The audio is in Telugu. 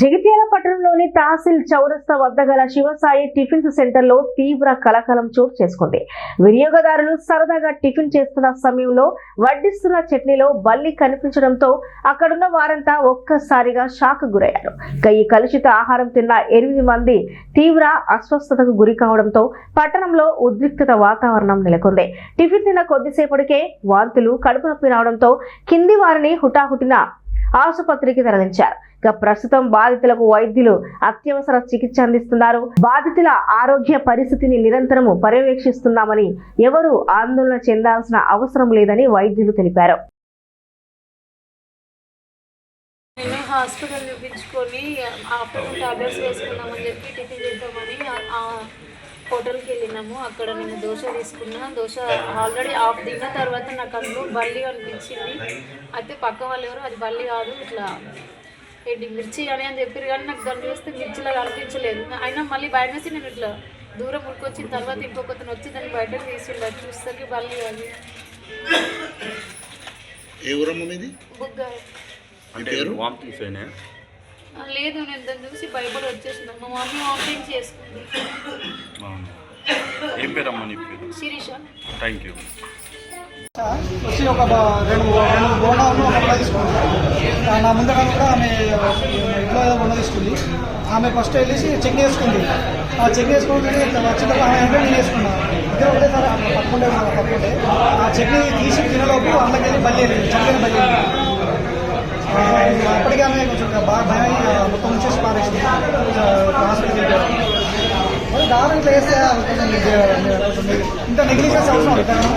జగిత్యాల పట్టణంలోని తహసీల్ చౌరస్తా వద్ద గల శివసాయి టిఫిన్స్ సెంటర్లో తీవ్ర కలకలం చోటు చేసుకుంది. వినియోగదారులు సరదాగా టిఫిన్ చేస్తున్న సమయంలో వడ్డిస్తున్న చట్నీలో బల్లి కనిపించడంతో అక్కడున్న వారంతా ఒక్కసారిగా షాక్ గురయ్యారు. ఈ కలుషిత ఆహారం తిన్న ఎనిమిది మంది తీవ్ర అస్వస్థతకు గురి కావడంతో పట్టణంలో ఉద్రిక్తత వాతావరణం నెలకొంది. టిఫిన్ తిన్న కొద్దిసేపటికే వాంతులు కడుపు నొప్పి రావడంతో కింది వారిని హుటాహుటిన ఆసుపత్రికి తరలించారు. ఇక ప్రస్తుతం బాధితులకు వైద్యులు అత్యవసర చికిత్స అందిస్తున్నారు. బాధితుల ఆరోగ్య పరిస్థితిని నిరంతరము పర్యవేక్షిస్తున్నామని ఎవరూ ఆందోళన చెందాల్సిన అవసరం లేదని వైద్యులు తెలిపారు. నేను హాస్పిటల్ చూపించుకొని ఆఫ్టర్నూన్ టాబ్లెట్స్ వేసుకున్నామని చెప్పి టిఫిన్ చేద్దామని హోటల్కి వెళ్ళినాము. అక్కడ నేను దోశ తీసుకున్నా. దోశ ఆల్రెడీ ఆఫ్ తిన్న తర్వాత నాకు అందులో బల్లి అనిపించింది. అయితే పక్క వాళ్ళు ఎవరు అది బల్లి కాదు ఇట్లా ఏంటి మిర్చి అని అని చెప్పారు కానీ నాకు దాన్ని చూస్తే మిర్చిలా కనిపించలేదు అయినా మళ్ళీ భయం వేసి నేను ఇట్లా దూరం ఉరికొచ్చిన తర్వాత ఇంకొకతను వచ్చి దాన్ని బయటకు తీసిండు. అది చూస్తే బల్లి అది. ఏ ఊరమ్మ మీది? బుగ్గ. వామిటింగ్స్ లేదు నేను దాన్ని చూసి భయపడి వచ్చేసిన. మా మమ్మీ వామిటింగ్ చేసుకుంది. ఏం పేరమ్మా నీ పేరు? థ్యాంక్ యూ వచ్చి ఒక రెండు రెండు బోనాలు ఒక బొండ తీసుకుంది. ఆ నా ముందర కూడా ఆమె ఇంట్లో ఏదో బొండ తీసుకుంది. ఆమె ఫస్ట్ వెళ్ళేసి చెక్ చేసుకుంది. ఆ చెక్ చేసుకుంటే వచ్చిన తర్వాత ఆమె అంటే నేను వేసుకున్నాను ఇద్దరు ఒకటేసారి ఆమె పట్టుకుంటే ఉన్నాను పట్టుకుంటే. ఆ చట్నీ తీసి తినలోపు అందులోకి వెళ్ళి బల్లి వెళ్ళింది. చక్కని బల్లి అప్పటికే ఆమె కొంచెం బాగా భయం మొత్తం వచ్చేసి పారేసింది. దారుణం చేస్తే ఇంత నెగ్లిజెన్స్ అవసరం అవుతుంది